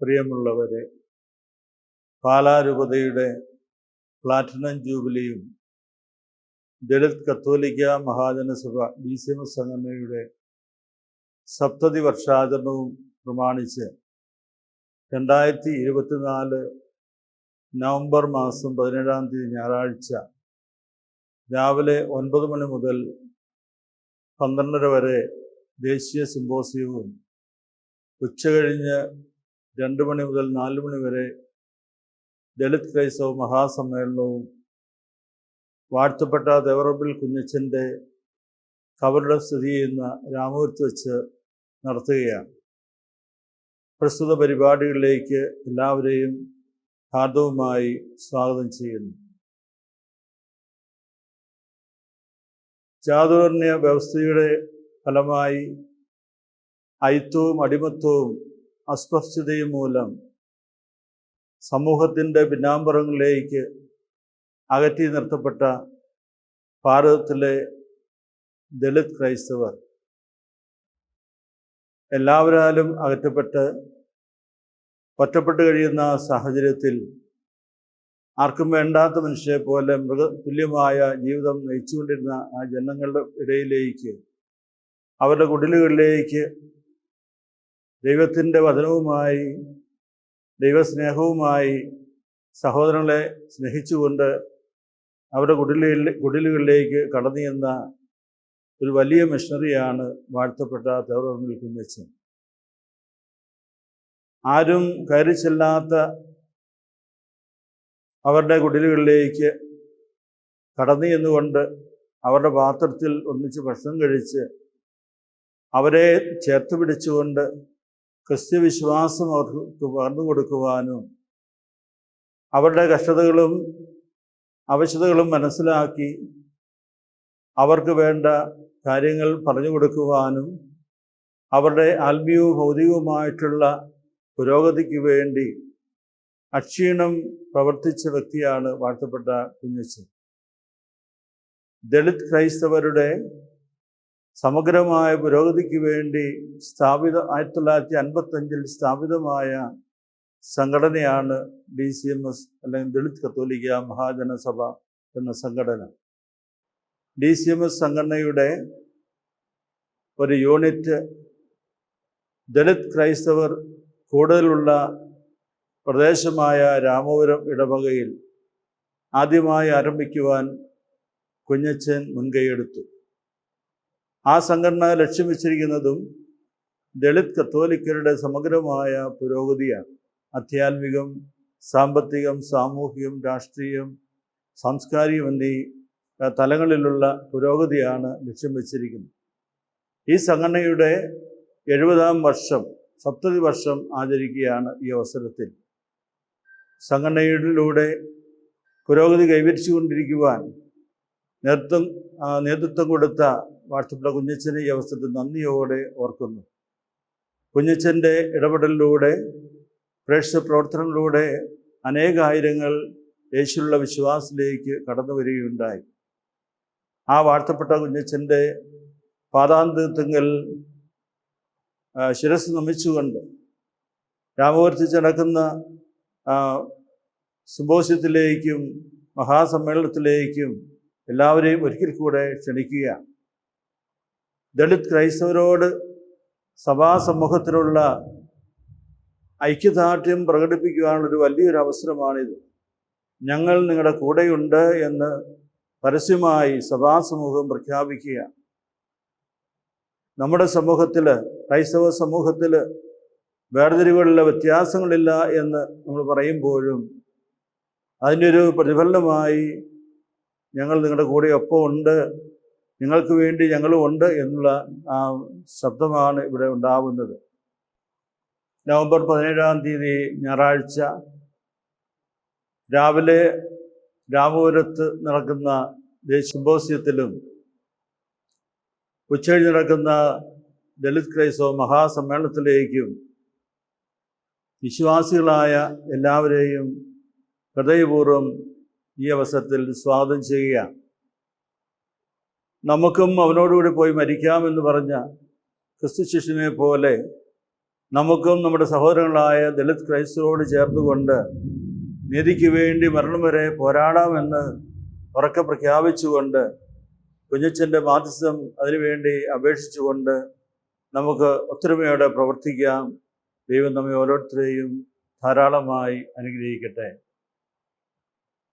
പ്രിയമുള്ളവരെ പാലാരൂപതയുടെ പ്ലാറ്റിനം ജൂബിലിയും ദളിത് കത്തോലിക്ക മഹാജനസഭ D C M സംഘടനയുടെ സപ്തതി വർഷാചരണവും പ്രമാണിച്ച് രണ്ടായിരത്തി ഇരുപത്തിനാല് നവംബർ മാസം പതിനേഴാം തീയതി ഞായറാഴ്ച രാവിലെ ഒൻപത് മണി മുതൽ പന്ത്രണ്ടര വരെ ദേശീയ സിമ്പോസിയവും ഉച്ചകഴിഞ്ഞ് രണ്ട് മണി മുതൽ നാല് മണി വരെ ദളിത് ക്രൈസ്തവ മഹാസമ്മേളനവും വാഴ്ത്തപ്പെട്ട ദേവറബിൾ കുഞ്ഞച്ചന്റെ കബറിടം സ്ഥിതി ചെയ്യുന്ന രാമപുരത്ത് വെച്ച് നടത്തുകയാണ്. പ്രസ്തുത പരിപാടികളിലേക്ക് എല്ലാവരെയും ഹാർദവുമായി സ്വാഗതം ചെയ്യുന്നു. ചാതുർണ്യ വ്യവസ്ഥയുടെ ഫലമായി അയിത്വവും അടിമത്വവും അസ്പഷ്ടതയും മൂലം സമൂഹത്തിന്റെ പിന്നാമ്പുറങ്ങളിലേക്ക് അകറ്റി നിർത്തപ്പെട്ട ഭാരതത്തിലെ ദളിത് ക്രൈസ്തവർ എല്ലാവരാലും അകറ്റപ്പെട്ട് ഒറ്റപ്പെട്ട് കഴിയുന്ന സാഹചര്യത്തിൽ ആർക്കും വേണ്ടാത്ത മനുഷ്യരെ പോലെ മൃഗ തുല്യമായ ജീവിതം നയിച്ചുകൊണ്ടിരുന്ന ആ ജനങ്ങളുടെ ഇടയിലേക്ക് അവരുടെ കുടിലുകളിലേക്ക് ദൈവത്തിന്റെ വചനവുമായി ദൈവസ്നേഹവുമായി സഹോദരങ്ങളെ സ്നേഹിച്ചുകൊണ്ട് അവരുടെ കുടിലുകളിൽ കുടിലുകളിലേക്ക് കടന്നു ചെന്ന ഒരു വലിയ മിഷണറിയാണ് വാഴ്ത്തപ്പെട്ട തേവർമിൽ കുഞ്ഞച്ചൻ ആരും കയറി ചെല്ലാത്ത അവരുടെ കുടിലുകളിലേക്ക് കടന്നു ചെന്നുകൊണ്ട് അവരുടെ പാത്രത്തിൽ ഒന്നിച്ച് ഭക്ഷണം കഴിച്ച് അവരെ ചേർത്ത് പിടിച്ചുകൊണ്ട് ക്രിസ്ത്യവിശ്വാസം അവർക്ക് പകർന്നു കൊടുക്കുവാനും അവരുടെ കഷ്ടതകളും ആവശ്യതകളും മനസ്സിലാക്കി അവർക്ക് വേണ്ട കാര്യങ്ങൾ പറഞ്ഞു കൊടുക്കുവാനും അവരുടെ ആത്മീയവും ഭൗതികവുമായിട്ടുള്ള പുരോഗതിക്ക് വേണ്ടി അക്ഷീണം പ്രവർത്തിച്ച വ്യക്തിയാണ് വാഴ്ത്തപ്പെട്ട കുഞ്ഞച്ചൻ. ദളിത് ക്രൈസ്തവരുടെ സമഗ്രമായ പുരോഗതിക്ക് വേണ്ടി സ്ഥാപിത ആയിരത്തി തൊള്ളായിരത്തി അൻപത്തഞ്ചിൽ സ്ഥാപിതമായ സംഘടനയാണ് ഡി സി എം എസ് അല്ലെങ്കിൽ ദളിത് കത്തോലിക്ക മഹാജനസഭ എന്ന സംഘടന. ഡി സി എം എസ് സംഘടനയുടെ ഒരു യൂണിറ്റ് ദളിത് ക്രൈസ്തവർ കൂടുതലുള്ള പ്രദേശമായ രാമപുരം ഇടവകയിൽ ആദ്യമായി ആരംഭിക്കുവാൻ കുഞ്ഞച്ചൻ മുൻകൈയെടുത്തു ആ സംഘടന ലക്ഷ്യം വെച്ചിരിക്കുന്നതും ദളിത് കത്തോലിക്കരുടെ സമഗ്രമായ പുരോഗതിയാണ്. ആധ്യാത്മികം സാമ്പത്തികം സാമൂഹികം രാഷ്ട്രീയം സാംസ്കാരികം എന്നീ തലങ്ങളിലുള്ള പുരോഗതിയാണ് ലക്ഷ്യം വെച്ചിരിക്കുന്നത്. ഈ സംഘടനയുടെ എഴുപതാം വർഷം സപ്തതി വർഷം ആചരിക്കുകയാണ് ഈ അവസരത്തിൽ. സംഘടനയിലൂടെ പുരോഗതി കൈവരിച്ചുകൊണ്ടിരിക്കുവാൻ നേതൃത്വം നേതൃത്വം കൊടുത്ത വാട്സപ്പിലെ കുഞ്ഞച്ചനെ ഈ അവസരത്തിൽ നന്ദിയോടെ ഓർക്കുന്നു. കുഞ്ഞച്ചന്റെ ഇടപെടലിലൂടെ പ്രേക്ഷക പ്രവർത്തനങ്ങളിലൂടെ അനേകായിരങ്ങൾ യേശുള്ള വിശ്വാസത്തിലേക്ക് കടന്നു വരികയുണ്ടായി. ആ വാഴ്ത്തപ്പെട്ട കുഞ്ഞച്ചന്റെ പാതാന്തത്തിൽ ശിരസ് നമിച്ചുകൊണ്ട് രാമവർത്തിച്ച് നടക്കുന്ന സുബോസ്യത്തിലേക്കും മഹാസമ്മേളനത്തിലേക്കും എല്ലാവരെയും ഒരിക്കൽ കൂടെ ക്ഷണിക്കുക ദളിത് ക്രൈസ്തവരോട് സഭാസമൂഹത്തിലുള്ള ഐക്യദാർഢ്യം പ്രകടിപ്പിക്കുവാനുള്ളൊരു വലിയൊരു അവസരമാണിത്. ഞങ്ങൾ നിങ്ങളുടെ കൂടെയുണ്ട് എന്ന് പരസ്യമായി സഭാസമൂഹം പ്രഖ്യാപിക്കുക നമ്മുടെ സമൂഹത്തിൽ ക്രൈസ്തവ സമൂഹത്തിൽ വേർതിരിവുകളിലെ വ്യത്യാസങ്ങളില്ല എന്ന് നമ്മൾ പറയുമ്പോഴും അതിന്റെ ഒരു പ്രതിഫലനമായി ഞങ്ങൾ നിങ്ങളുടെ കൂടെ ഒപ്പം ഉണ്ട്. നിങ്ങൾക്ക് വേണ്ടി ഞങ്ങളും ഉണ്ട് എന്നുള്ള ആ ശബ്ദമാണ് ഇവിടെ ഉണ്ടാവുന്നത്. നവംബർ പതിനേഴാം തീയതി ഞായറാഴ്ച രാവിലെ രാമപുരത്ത് നടക്കുന്ന സിമ്പോസിയത്തിലും ഉച്ചകഴിഞ്ഞ് നടക്കുന്ന ദളിത് ക്രൈസ്തവ മഹാസമ്മേളനത്തിലേക്കും വിശ്വാസികളായ എല്ലാവരെയും ഹൃദയപൂർവം ഈ അവസരത്തിൽ സ്വാഗതം ചെയ്യുക നമുക്കും അവനോടുകൂടി പോയി മരിക്കാമെന്ന് പറഞ്ഞ ക്രിസ്തു ശിഷ്യനെ പോലെ നമുക്കും നമ്മുടെ സഹോദരങ്ങളായ ദളിത് ക്രൈസ്തവരോട് ചേർന്നുകൊണ്ട് നീതിക്ക് വേണ്ടി മരണം വരെ പോരാടാമെന്ന് ഉറക്കെ പ്രഖ്യാപിച്ചുകൊണ്ട് കുഞ്ഞച്ചന്റെ മാധ്യസ്ഥം അതിനുവേണ്ടി അപേക്ഷിച്ചുകൊണ്ട് നമുക്ക് ഒത്തൊരുമയോടെ പ്രവർത്തിക്കാം. ദൈവം നമ്മെ ഓരോരുത്തരെയും ധാരാളമായി അനുഗ്രഹിക്കട്ടെ.